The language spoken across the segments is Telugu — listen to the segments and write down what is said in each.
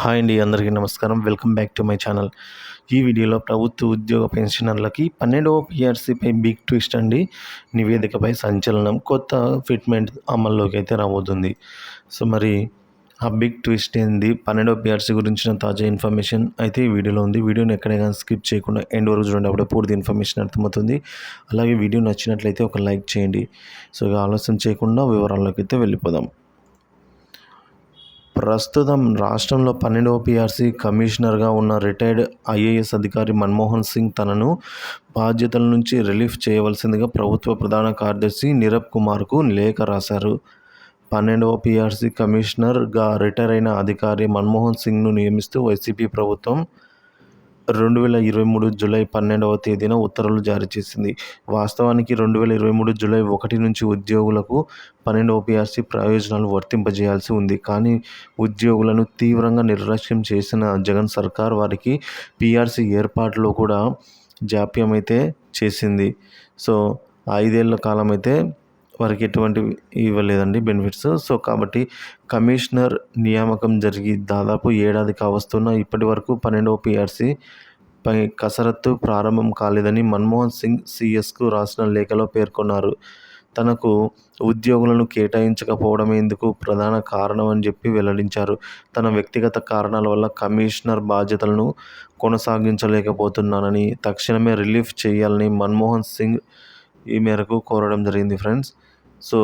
హాయ్ అండి అందరికీ నమస్కారం. Welcome back to my channel. ఈ వీడియోలో ప్రభుత్వ ఉద్యోగ పెన్షనర్లకి పన్నెండవ పిఆర్సీపై బిగ్ ట్విస్ట్ అండి. నివేదికపై సంచలనం కొత్త ఫిట్మెంట్ అమల్లోకి అయితే రాబోతుంది. సో మరి ఆ బిగ్ ట్విస్ట్ ఏంది? పన్నెండవ పిఆర్సీ గురించిన తాజా ఇన్ఫర్మేషన్ అయితే ఈ వీడియోలో ఉంది. వీడియోని ఎక్కడైనా స్కిప్ చేయకుండా ఎండ్ వరకు చూడండి అప్పుడే పూర్తి ఇన్ఫర్మేషన్ అర్థమవుతుంది. అలాగే వీడియో నచ్చినట్లయితే ఒక లైక్ చేయండి. సో ఇక ఆలస్యం చేయకుండా వివరాల్లోకి అయితే వెళ్ళిపోదాం. ప్రస్తుతం రాష్ట్రంలో పన్నెండవ పిఆర్సీ కమిషనర్గా ఉన్న రిటైర్డ్ ఐఏఎస్ అధికారి మన్మోహన్ సింగ్ తనను బాధ్యతల నుంచి రిలీఫ్ చేయవలసిందిగా ప్రభుత్వ ప్రధాన కార్యదర్శి నీరబ్ కుమార్కు లేఖ రాశారు. పన్నెండవ పిఆర్సీ కమిషనర్గా రిటైర్ అయిన అధికారి మన్మోహన్ సింగ్ను నియమిస్తూ వైసీపీ ప్రభుత్వం రెండు వేల ఇరవై మూడు జూలై పన్నెండవ తేదీన ఉత్తర్వులు జారీ చేసింది. వాస్తవానికి రెండు వేల ఇరవై మూడు జూలై ఒకటి నుంచి ఉద్యోగులకు పన్నెండవ పిఆర్సీ ప్రయోజనాలు వర్తింపజేయాల్సి ఉంది. కానీ ఉద్యోగులను తీవ్రంగా నిర్లక్ష్యం చేసిన జగన్ సర్కార్ వారికి పిఆర్సీ ఏర్పాటులో కూడా జాప్యం అయితే చేసింది. సో ఐదేళ్ళ కాలం అయితే వారికి ఎటువంటి ఇవ్వలేదండి బెనిఫిట్స్ సో కాబట్టి కమిషనర్ నియామకం జరిగి దాదాపు ఏడాది కావస్తున్న ఇప్పటి వరకు పన్నెండవ పిఆర్సీ పై కసరత్తు ప్రారంభం కాలేదని మన్మోహన్ సింగ్ సిఎస్కు రాసిన లేఖలో పేర్కొన్నారు. తనకు ఉద్యోగులను కేటాయించకపోవడం ఎందుకు ప్రధాన కారణం అని చెప్పి వెల్లడించారు. తన వ్యక్తిగత కారణాల వల్ల కమిషనర్ బాధ్యతలను కొనసాగించలేకపోతున్నానని తక్షణమే రిలీఫ్ చేయాలని మన్మోహన్ సింగ్ ఈ మేరకు కోరడం జరిగింది ఫ్రెండ్స్. సో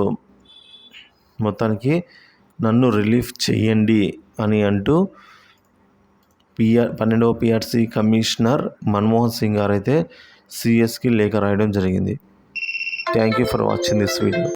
మొత్తానికి నన్ను రిలీఫ్ చేయండి అని అంటూ పిఆర్ పన్నెండవ పిఆర్సీ కమిషనర్ మన్మోహన్ సింగ్ గారు అయితే సిఎస్కి లేఖ రాయడం జరిగింది. Thank you for watching this video.